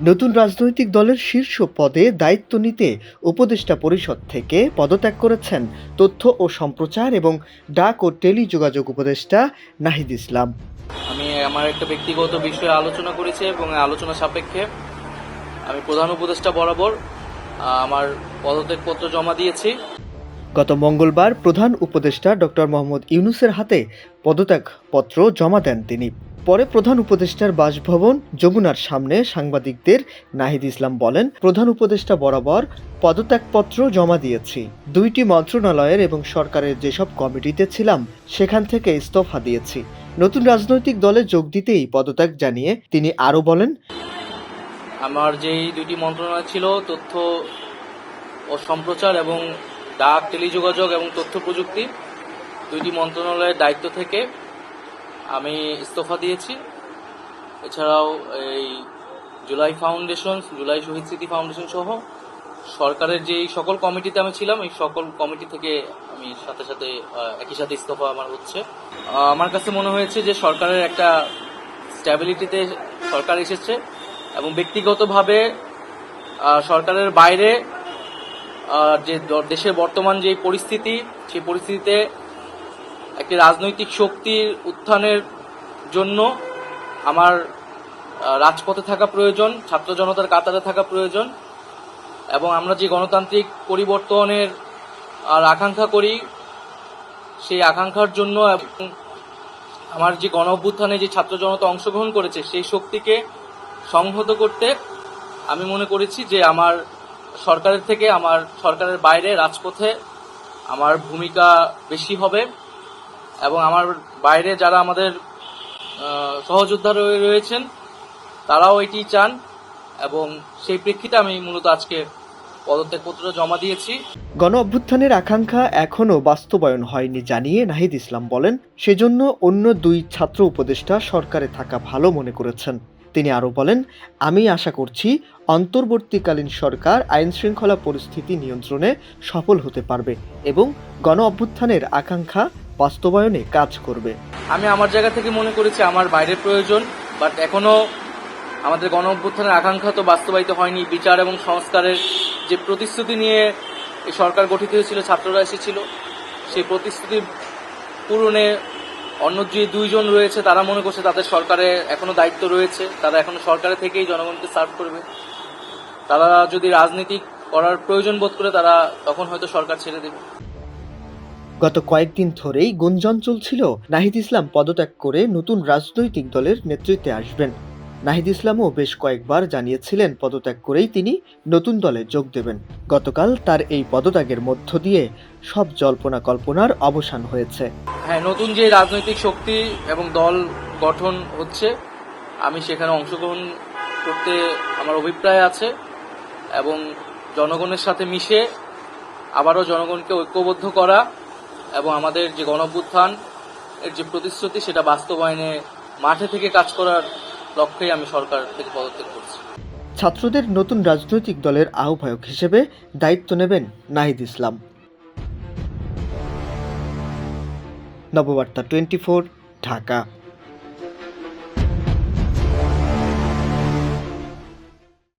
নতুন রাজনৈতিক দলের শীর্ষ পদে দায়িত্ব নিতে উপদেষ্টা পরিষদ থেকে পদত্যাগ করেছেন তথ্য ও সম্প্রচার এবং ডাক ও টেলিযোগাযোগ উপদেষ্টা নাহিদ ইসলাম। আমি আমার একটা ব্যক্তিগত বিষয়ে আলোচনা করেছি এবং আলোচনা সাপেক্ষে আমি প্রধান উপদেষ্টা বরাবর আমার পদত্যাগপত্র জমা দিয়েছি। গত মঙ্গলবার প্রধান উপদেষ্টা ডক্টর মোহাম্মদ ইউনুসের হাতে পদত্যাগপত্র জমা দেন তিনি। পরে প্রধান উপদেষ্টার বাসভবন যমুনার সামনে সাংবাদিকদের নাহিদ ইসলাম বলেন, প্রধান উপদেষ্টা বরাবর পদত্যাগপত্র জমা দিয়েছি। দুইটি মন্ত্রণালয়ের এবং সরকারের যেসব কমিটিতে ছিলাম, সেখান থেকে ইস্তফা দিয়েছি। নতুন রাজনৈতিক দলে যোগ দিতেই পদত্যাগ জানিয়ে তিনি আরও বলেন, আমার যেই দুইটি মন্ত্রণালয় ছিল, তথ্য ও সম্প্রচার এবং ডাক, টেলিযোগাযোগ এবং তথ্য প্রযুক্তি, দুইটি মন্ত্রণালয়ের দায়িত্ব থেকে আমি ইস্তফা দিয়েছি। এছাড়াও এই জুলাই ফাউন্ডেশন, জুলাই শহীদ স্মৃতি ফাউন্ডেশন সহ সরকারের যেই সকল কমিটিতে আমি ছিলাম, এই সকল কমিটি থেকে আমি সাথে সাথে একই সাথে ইস্তফা আমার হচ্ছে। আমার কাছে মনে হয়েছে যে সরকারের একটা স্ট্যাবিলিটিতে সরকার এসেছে এবং ব্যক্তিগতভাবে সরকারের বাইরে যে দেশের বর্তমান যে পরিস্থিতি, সেই পরিস্থিতিতে একটি রাজনৈতিক শক্তির উত্থানের জন্য আমার রাজপথে থাকা প্রয়োজন, ছাত্র জনতার কাতারে থাকা প্রয়োজন, এবং আমরা যে গণতান্ত্রিক পরিবর্তনের আর আকাঙ্ক্ষা করি, সেই আকাঙ্ক্ষার জন্য আমার যে গণ অভ্যুত্থানে যে ছাত্র জনতা অংশগ্রহণ করেছে, সেই শক্তিকে সংহত করতে আমি মনে করেছি যে আমার সরকারের থেকে, আমার সরকারের বাইরে রাজপথে আমার ভূমিকা বেশি হবে। এবং আমার বাইরে যারা আমাদের সহযোদ্ধা রয়ে- রয়েছেন, তারাও এটি চান এবং সেই প্রেক্ষিতে আমি মূলত আজকে পদত্যাগপত্র জমা দিয়েছি। গণ অভ্যুত্থানের আকাঙ্ক্ষা এখনও বাস্তবায়ন হয়নি জানিয়ে নাহিদ ইসলাম বলেন, সেজন্য অন্য দুই ছাত্র উপদেষ্টা সরকারে থাকা ভালো মনে করেছেন। তিনি আরও বলেন, আমি আশা করছি অন্তর্বর্তীকালীন সরকার আইন শৃঙ্খলা পরিস্থিতি নিয়ন্ত্রণে সফল হতে পারবে এবং গণ অভ্যুত্থানের আকাঙ্ক্ষা বাস্তবায়নে কাজ করবে। আমি আমার জায়গা থেকে মনে করেছি আমার বাইরের প্রয়োজন বাট এখনও আমাদের গণ অভ্যুত্থানের আকাঙ্ক্ষা তো বাস্তবায়িত হয়নি। বিচার এবং সংস্কারের যে প্রতিশ্রুতি নিয়ে এই সরকার গঠিত হয়েছিল, ছাত্ররা এসেছিল, সেই প্রতিশ্রুতি পূরণে অন্য যে দুইজন রয়েছে, তারা মনে করছে তাদের সরকারে এখনও দায়িত্ব রয়েছে। তারা এখনও সরকারে থেকেই জনগণকে সার্ভ করবে। তারা যদি রাজনীতি করার প্রয়োজন বোধ করে, তারা তখন হয়তো সরকার ছেড়ে দেবে। গত কয়েকদিন ধরেই গুঞ্জন চলছিল। নাহিদ ইসলাম পদত্যাগ করে নতুন রাজনৈতিক দলের নেতৃত্বে আসবেন। নাহিদ ইসলামও বেশ কয়েকবার জানিয়েছিলেন পদত্যাগ করেই তিনি নতুন দলে যোগ দেবেন। গতকাল তার এই পদত্যাগের মধ্য দিয়ে সব জল্পনা কল্পনার অবসান হয়েছে। হ্যাঁ নতুন যে রাজনৈতিক শক্তি এবং দল গঠন হচ্ছে, আমি সেখানে অংশগ্রহণ করতে আমার অভিপ্রায় আছে এবং জনগণের সাথে মিশে আবারও জনগণকে ঐক্যবদ্ধ করা এবং আমাদের যে গণভ্যুত্থান এর যে প্রতিশ্রুতি, সেটা বাস্তবায়নে মাঠে থেকে কাজ করার লক্ষ্যেই আমি সরকার থেকে পদত্যাগ করছি। ছাত্রদের নতুন রাজনৈতিক দলের আহ্বায়ক হিসেবে দায়িত্ব নেবেন নাহিদ ইসলাম। নববার্তা টোয়েন্টি ঢাকা।